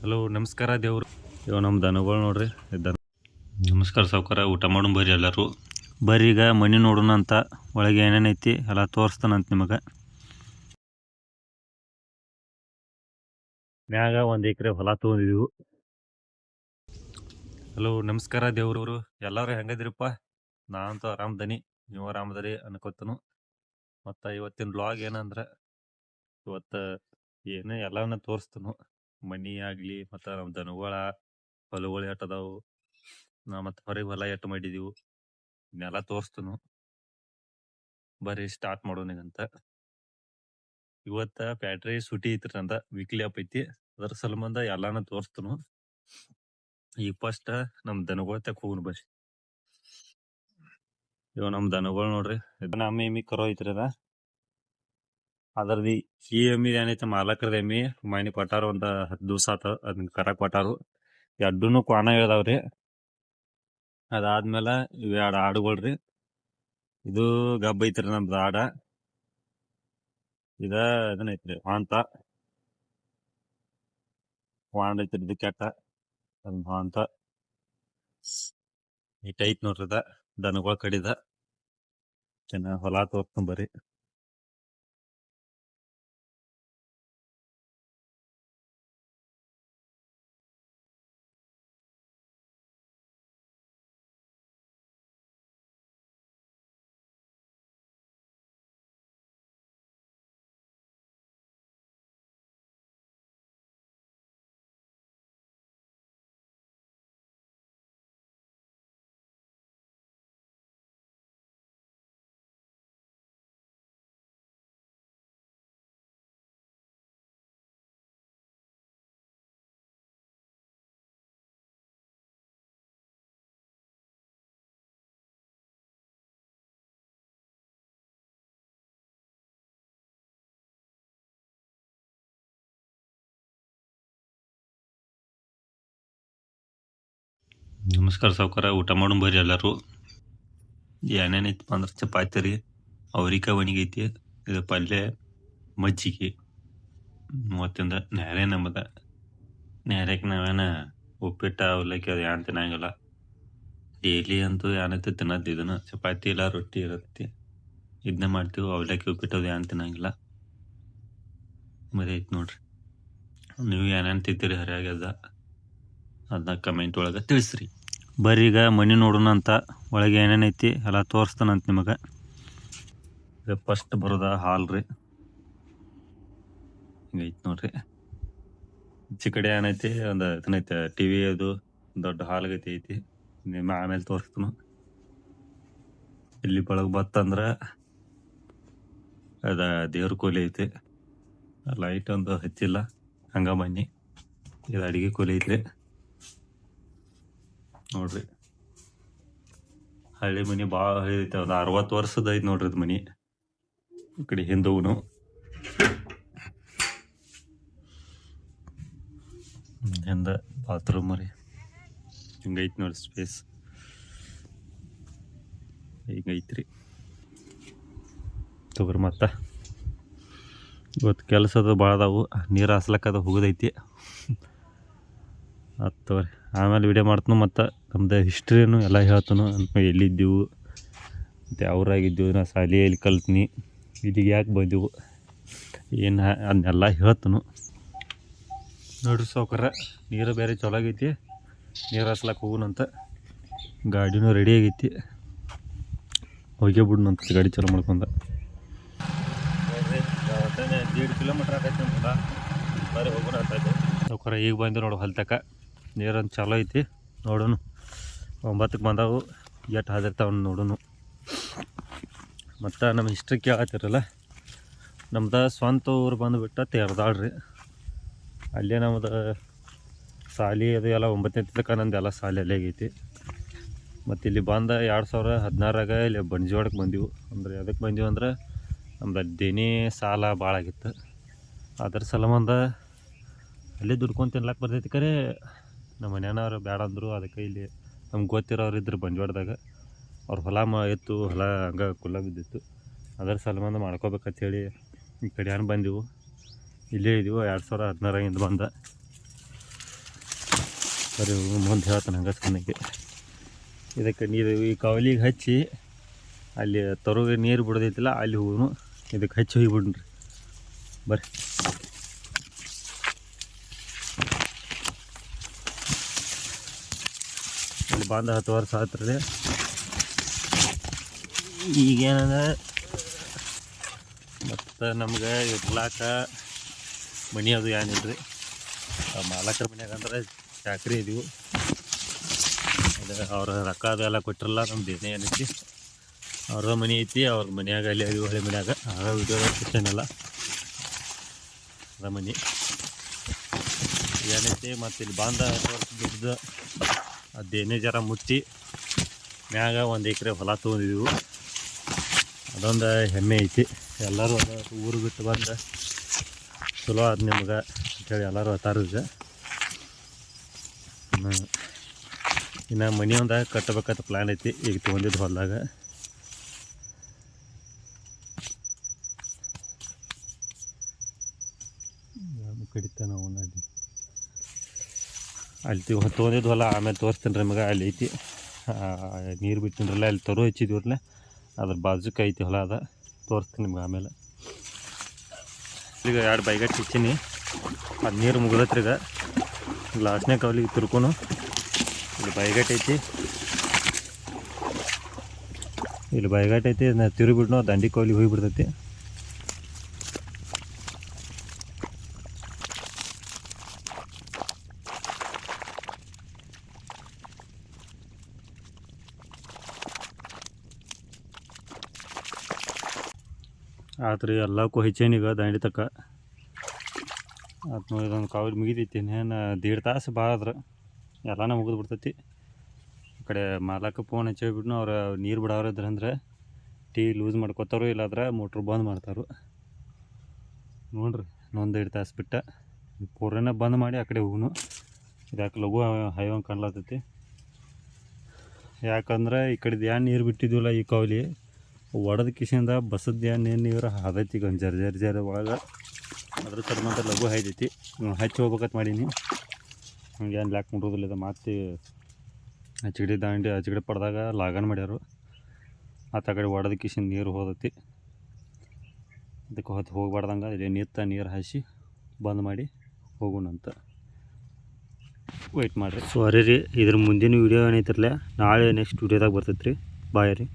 Hello, ನಮಸ್ಕಾರ ದೇವ್ರು. ಇವ ನಮ್ಮ ದನಗಳು ನೋಡ್ರಿ ದನ. ನಮಸ್ಕಾರ ಸಾವ್ಕಾರ, ಊಟ ಮಾಡೋಣ ಬರ್ರಿ ಎಲ್ಲರೂ. ಬರ್ರಿ ಈಗ ಮನೆ ನೋಡೋಣ ಅಂತ. ಒಳಗೆ ಏನೇನೈತಿ ಎಲ್ಲ ತೋರಿಸ್ತಾನಂತ ನಿಮಗೆ. ಮ್ಯಾಗ ಒಂದು ಎಕರೆ ಹೊಲ ತೊಗೊಂಡಿದ್ದೆವು ಹಲೋ, ನಮಸ್ಕಾರ ದೇವ್ರವರು ಎಲ್ಲರೂ ಹೆಂಗದಿರಪ್ಪ? ನಾನಂತೂ ಆರಾಮದನಿ ನೀವು ಆರಾಮದರಿ ಅನ್ಕೋತನು. ಮತ್ತು ಇವತ್ತಿನ ಬ್ಲಾಗ್ ಏನಂದ್ರೆ ಇವತ್ತು ಏನೇ ಎಲ್ಲಾನ ತೋರಿಸ್ತನು. ಮನಿ ಆಗ್ಲಿ, ಮತ್ತ ನಮ್ ದನಗಳ ಹೊಲಗಳು ಎಟ್ ಅದಾವು, ನಾ ಮತ್ತ ಹೊರಗೆ ಹೊಲ ಎಟ್ ಮಾಡಿದೀವಿ ಇದನ್ನೆಲ್ಲ ತೋರಿಸ್ತನು. ಬರ್ರಿ ಸ್ಟಾರ್ಟ್ ಮಾಡೋನಿಗಂತ ಇವತ್ತ ಬ್ಯಾಟ್ರಿ ಸುಟಿ ಐತ್ರಿ ನಂದ ವೀಕ್ಲಿ ಅಪ್ ಐತಿ. ಅದ್ರ ಸಲಂಬಂದ ಎಲ್ಲಾನು ತೋರಿಸ್ತನು. ಈಗ ಫಸ್ಟ್ ನಮ್ ದನಗಳ ತಕ್ಕ ಹೋಗ್ ಬರ್ರಿ ಇವ್ ನಮ್ ದನಗಳು ನೋಡ್ರಿ. ಇದನ್ನ ಅಮ್ಮಿ ಕರೋ ಐತ್ರಿ ಅದ. ಅದ್ರದ್ದು ಈ ಎಮ್ಮಿ ಏನೈತೆ ಮಾಲಕರದ ಎಮ್ಮಿ ಮನೆ ಕೊಟ್ಟಾರು ಒಂದು ಹತ್ತು ದಿವಸ ಆತ ಅದನ್ನ ಕರ ಕೊಟ್ಟಾರು. ಎರಡೂನು ಕ್ವಾಣ ಇಳ್ದಾವ್ರಿ ಅದಾದ್ಮೇಲೆ ಇವ್ ಎರಡು ಆಡುಗಳ್ರಿ. ಇದು ಗಬ್ಬ ಐತ್ರಿ ನಮ್ದು ಆಡ. ಇದ ಇದನ್ನ ಐತ್ರಿ ವಾಂತ ವಾಂಡ್ ಐತ್ರಿ ಇದು ಕೆಟ್ಟ. ಅದನ್ನ ವಾಂತ ಐತ್ ನೋಡ್ರಿ ಇದ, ದನಗಳ ಕಡಿದ. ಚೆನ್ನಾಗಿ ಹೊಲ ತೋರ್ಸ್ಕೊಂಡ್ ನಮಸ್ಕಾರ ಸಾವುಕಾರ, ಊಟ ಮಾಡೋಣ ಬರ್ರಿ ಎಲ್ಲರೂ. ಏನೇನೈತಪ್ಪ ಅಂದ್ರೆ ಚಪಾತಿ ರೀ, ಅವ್ರಿಕ ಒಣಗೈತಿ ಇದು ಪಲ್ಯ, ಮಜ್ಜಿಗೆ. ಮತ್ತಿಂದ ನ್ಯಾರೆ ನಮ್ಮದ. ನ್ಯಾರಕ್ಕೆ ನಾವೇನ ಉಪ್ಪಿಟ್ಟ, ಅವಲಕ್ಕಿ ಅದು ಏನು ತಿನ್ನಂಗಿಲ್ಲ. ಡೈಲಿ ಅಂತೂ ಏನೈತಿ ತಿನ್ನೋದು ಇದನ್ನು. ಚಪಾತಿ ಇಲ್ಲ, ರೊಟ್ಟಿ ಇರುತ್ತೆ. ಇದನ್ನ ಮಾಡ್ತೀವಿ, ಅವಲಕ್ಕಿ, ಉಪ್ಪಿಟ್ಟು ಅದು ಏನು ತಿನ್ನಂಗಿಲ್ಲ. ಐತಿ ನೋಡ್ರಿ. ನೀವು ಏನೇನು ತಿಂತೀರಿ ಹರಿಯಾಗ್ಯದ ಅದನ್ನ ಕಮೆಂಟ್ ಒಳಗೆ ತಿಳಿಸ್ರಿ. ಬರ್ರಿ ಈಗ ಮನೆ ನೋಡೋಣ ಅಂತ ಒಳಗೆ ಏನೇನೈತಿ ಎಲ್ಲ ತೋರಿಸ್ತಾನಂತ ನಿಮಗೆ. ಫಸ್ಟ್ ಬರೋದ ಹಾಲ್ ರೀ. ಹಿಂಗೈತಿ ನೋಡ್ರಿ. ಈಚೆ ಕಡೆ ಏನೈತಿ ಒಂದು ಇದನ್ನೈತೆ ಟಿ ವಿ ಅದು, ದೊಡ್ಡ ಹಾಲ್ ಗತಿ ಐತಿ. ನಿಮ್ಮ ಆಮೇಲೆ ತೋರಿಸ್ತನು. ಇಲ್ಲಿ ಬಳಗ ಬತ್ತಂದ್ರೆ ಅದ ದೇವ್ರ ಕೋಲಿ ಐತಿ. ಲೈಟ್ ಒಂದು ಹಚ್ಚಿಲ್ಲ. ಹಂಗ ಬನ್ನಿ. ಇದು ಅಡಿಗೆ ಕೋಲಿ ಐತ್ರಿ. ನೋಡ್ರಿ. ಹಳ್ಳಿ ಮನಿ ಭಾಳ ಐತೆ ಒಂದು ಅರವತ್ತು ವರ್ಷದ ಐತಿ ನೋಡ್ರಿ ಇದು ಮನಿ. ಈ ಕಡೆ ಹಿಂದೂನು. ಹಿಂದ ಬಾತ್ರೂಮ್ ರೀ. ಹಿಂಗೈತಿ ನೋಡ್ರಿ ಸ್ಪೇಸ್ ಹಿಂಗೈತ್ರಿ ತಗೋರಿ ಮತ್ತ. ಇವತ್ತು ಕೆಲಸದ ಭಾಳ ಅದಾವು, ನೀರು ಹಾಸ್ಲಕ್ಕದ ಹೋಗೋದೈತಿ. ಹತ್ತವ್ರಿ ಆಮೇಲೆ ವಿಡಿಯೋ ಮಾಡ್ತನು ಮತ್ತು ನಮ್ದು ಹಿಸ್ಟ್ರಿನು ಎಲ್ಲ ಹೇಳ್ತಾನು. ಎಲ್ಲಿದ್ದೆವು, ಮತ್ತು ಅವರಾಗಿದ್ದೆವು, ನಾ ಶಾಲೆ ಎಲ್ಲಿ ಕಲ್ತ್ನಿ, ಇಲ್ಲಿಗೆ ಯಾಕೆ ಬಂದೆವು, ಏನು ಅದನ್ನೆಲ್ಲ ಹೇಳ್ತನು. ನೋಡ್ರಿ ಸಾವ್ಕಾರ, ನೀರು ಬೇರೆ ಚಲೋ ಆಗೈತಿ ನೀರು ಹಾಸ್ಲಕ್ಕೆ ಹೋಗುನಂತ ಗಾಡಿನೂ ರೆಡಿ ಆಗೈತಿ. ಹೋಗೇ ಬಿಡ್ನಂತ ಗಾಡಿ ಚಲೋ ಮಾಡ್ಕೊಂಡ. ದೀಡ್ ಕಿಲೋಮೀಟ್ರ್ ಆಗೈತೆ ಬರೀ ಹೋಗೋಣ ಸಾವ್ಕಾರ, ಈಗ ಬಂದು ನೋಡು ಹೊಲ್ತಕ ನೀರೊಂದು ಚಾಲೋ ಐತಿ ನೋಡೋಣ ಒಂಬತ್ತಕ್ಕೆ ಬಂದಾವು ಎಟ್ಟು ಹಾದಿರ್ತಾವ ನೋಡೋಣ ಮತ್ತು ನಮ್ಮ ಹಿಸ್ಟ್ರಿ ಕೇಳತ್ತಿರಲ್ಲ ನಮ್ದು ಸ್ವಂತ ಊರು ಬಂದುಬಿಟ್ಟು ತೇರ್ದಾಳ್ರಿ ಅಲ್ಲೇ ನಮ್ದು ಸಾಲಿ ಅದು ಎಲ್ಲ ಒಂಬತ್ತನೇ ತನಕ ನಂದು ಎಲ್ಲ ಸಾಲಿ ಅಲ್ಲೇ ಆಗೈತಿ. ಮತ್ತು ಇಲ್ಲಿ ಬಂದ ಎರಡು ಸಾವಿರ ಹದಿನಾರಾಗ ಇಲ್ಲಿ ಬಂಡ್ಜಿವಾಡಕ್ಕೆ ಬಂದಿವು. ಅಂದ್ರೆ ಅದಕ್ಕೆ ಬಂದಿವು ಅಂದ್ರೆ, ನಮ್ದು ದಿನೇ ಸಾಲ ಭಾಳ ಆಗಿತ್ತು. ಅದ್ರ ಸಂಬಂಧ ಅಲ್ಲೇ ದುಡ್ಕೊಂಡು ತಿನ್ಲಕ್ಕೆ ಬರ್ತೈತಿ ಖರೆ ನಮ್ಮ ಮನೆಯವರು ಬೇಡ ಅಂದರು. ಅದಕ್ಕೆ ಇಲ್ಲಿ ನಮ್ಗೆ ಗೊತ್ತಿರೋರು ಇದ್ರು ಬಂಜ್ವಾಡ್ದಾಗ. ಅವ್ರ ಹೊಲ ಮ ಇತ್ತು ಹೊಲ ಹಂಗೆ ಕುಲ್ಲ ಬಿದ್ದಿತ್ತು. ಅದರ ಸಂಬಂಧ ಮಾಡ್ಕೋಬೇಕಂತ ಹೇಳಿ ಈ ಕಡೆ ಏನು ಬಂದೆವು. ಇಲ್ಲೇ ಇದೀವು. ಎರಡು ಸಾವಿರ ಹದಿನಾರಾಗಿಂದ ಬಂದ. ಸರಿ ಮುಂದೆ ಹೇಳ್ತಾನೆ ಹಂಗೆ ಇದಕ್ಕೆ ನೀರು ಈ ಕವಲಿಗೆ ಹಚ್ಚಿ ಅಲ್ಲಿ ತರುಗೆ ನೀರು ಬಿಡೋದೈತಿಲ್ಲ ಅಲ್ಲಿ ಹೂವು ಇದಕ್ಕೆ ಹಚ್ಚಿ ಹೋಗಿಬಿಡ್ರಿ ಬರ್ರಿ. ಇಲ್ಲಿ ಬಂದ ಹತ್ತು ವರ್ಷ ಆತ್ರಿ ಈಗೇನಂದ್ರೆ ಮತ್ತು ನಮ್ಗೆ ಇರ್ಲಾಕ ಮನೆ ಅದು ಏನಿಲ್ರಿ ಮಾಲಕರ ಮನ್ಯಾಗ ಅಂದ್ರೆ ಚಾಕ್ರಿ ಇದೀವು. ಅದು ಅವ್ರ ರೊಕ್ಕ ಅದೆಲ್ಲ ಕೊಟ್ಟಿರಲ್ಲ ನಮ್ಮ ಏನೇ ಏನೈತಿ. ಅವ್ರದ ಮನೆ ಐತಿ ಅವ್ರ ಮನ್ಯಾಗ ಅಲ್ಲಿ ಅದು ಹಳೆ ಮನ್ಯಾಗ. ಆಗ ವಿಡಿಯೋದಾಗ ಕಿಚನ್ ಅದ ಮನೆ. ಏನೈತಿ ಮತ್ತು ಇಲ್ಲಿ ಬಾಂಧ ದುಡ್ದು ಅದೇನೇ ಜರ ಮುಚ್ಚಿ ಮ್ಯಾಗ ಒಂದು ಎಕರೆ ಹೊಲ ತೊಗೊಂಡಿದ್ದೀವಿ ಅದೊಂದು ಹೆಮ್ಮೆ ಐತಿ. ಎಲ್ಲರೂ ಅದ ಊರು ಬಿಟ್ಟು ಬಂದು ಚಲೋ ಅದು ನಿಮ್ಗೆ ಅಂತೇಳಿ ಎಲ್ಲರೂ ಹತ್ತಾರ ಈಗ. ಇನ್ನು ಇನ್ನು ಮನೆ ಒಂದು ಕಟ್ಟಬೇಕಂತ ಪ್ಲ್ಯಾನ್ ಐತಿ. ಈಗ ತೊಗೊಂಡಿದ್ದು ಹೊಲದಾಗ. ಕಡಿತ ನಾವು ಅಲ್ಲಿ ಹೊಲ, ಆಮೇಲೆ ತೋರಿಸ್ತೀನಿ ರೀ ಮಗ ಅಲ್ಲಿ ಐತಿ. ನೀರು ಬಿಟ್ಟಿನ್ರಲ್ಲ, ಅಲ್ಲಿ ತರು ಹಚ್ಚಿದ್ವಿರಲ್ಲ ಅದ್ರ ಬಾಜುಕ್ಕೆ ಐತಿ ಹೊಲ ಅದ. ತೋರಿಸ್ತೀನಿ ನಿಮ್ಗೆ ಆಮೇಲೆ. ಈಗ ಎರಡು ಬೈಗಟ್ಟು ಇಚ್ಚೀನಿ ಅದು ನೀರು ಮುಗಿದತ್ರಿ ಈಗ. ಲಾಸ್ಟ್ನೇ ಕವಲಿಗೆ ತಿರ್ಕೊನು. ಇಲ್ಲಿ ಬೈಗಟ್ಟು ಐತಿ. ಇಲ್ಲಿ ಬೈಗಟ್ಟು ಐತಿ. ನಾ ತಿರುಗಿಬಿಡ್ನು ದಂಡಿ ಕವಲಿಗೆ ಹೋಗಿಬಿಡ್ತೈತಿ. ಆತ್ರಿ ಎಲ್ಲಕ್ಕೂ ಹೆಚ್ಚೇನೀಗ ದಂಡಿ ತಕ್ಕ. ಇದೊಂದು ಕಾವಿ ಮುಗಿದೈತಿ, ಇನ್ನೇನು ದೇಡ್ ತಾಸು ಭಾಳ ಆದ್ರೆ ಎಲ್ಲಾನ ಮುಗಿದು ಬಿಡ್ತೈತಿ. ಈ ಕಡೆ ಮಾಲಕ್ಕ ಫೋನ್ ಹಚ್ಚಿಬಿಟ್ನು ಅವ್ರು ನೀರು ಬಿಡೋರು ಇದ್ರ ಅಂದ್ರೆ ಟೀ ಲೂಸ್ ಮಾಡ್ಕೋತಾರೋ ಇಲ್ಲಾದ್ರೆ ಮೋಟ್ರ್ ಬಂದ್ ಮಾಡ್ತಾರೋ. ನೋಡ್ರಿ, ಇನ್ನೊಂದು ಎರಡು ತಾಸು ಬಿಟ್ಟ. ಪೂರನ ಬಂದ್ ಮಾಡಿ ಆ ಕಡೆ ಹೋಗುನು. ಇದ್ಯಾಕೆ ಲಘು ಹೈವಂಗೆ ಕಾಣ್ಲತ್ತೈತಿ ಯಾಕಂದ್ರೆ ಈ ಕಡೆದು ಏನು ನೀರು ಬಿಟ್ಟಿದ್ವಲ್ಲ ಈ ಕಾವಲಿ ಒಡದ ಕಿಶಿಂದ ಬಸದ್ಯ ಏನು ನೀರು ಹದೈತಿ ಈಗ ಒಂದು ಜರ್ ಜರ್ ಜರ್ ಒಳಗೆ. ಅದ್ರ ಸಂಬಂಧ ಲಘು ಹಾಯ್ದೈತಿ ಹಚ್ಚಿ ಹೋಗ್ಬೇಕಂತ ಮಾಡೀನಿ. ಹಂಗೆ ಏನು ಲ್ಯಾಕ್ ಮುಟ್ಟೋದಿಲ್ಲ ಇದು ಮತ್ತೆ ಹಚ್ಚಿಗಡಿ ದಾಂಡಿ ಹಚ್ಚಿಗಡಿ ಪಡೆದಾಗ ಲಾಗನ್ ಮಾಡ್ಯಾರು. ಆತ ಕಡೆ ಒಡದ ಕಿಶಿಂದ ನೀರು ಹೋದೈತಿ. ಅದಕ್ಕೆ ಹೊತ್ತು ಹೋಗ್ಬಾರ್ದಂಗೆ ಇಲ್ಲಿ ನಿತ್ತ ನೀರು ಹಾಯಿಸಿ ಬಂದ್ ಮಾಡಿ ಹೋಗೋಣಂತ ವೆಯ್ಟ್ ಮಾಡಿರಿ. ಸಾರಿ ರೀ ಇದ್ರ ಮುಂದಿನ ವೀಡಿಯೋ ಏನೈತಿರಲ್ಲ ನಾಳೆ ನೆಕ್ಸ್ಟ್ ವೀಡಿಯೋದಾಗ ಬರ್ತೈತೆ ರೀ ಬಾಯ್ ರೀ.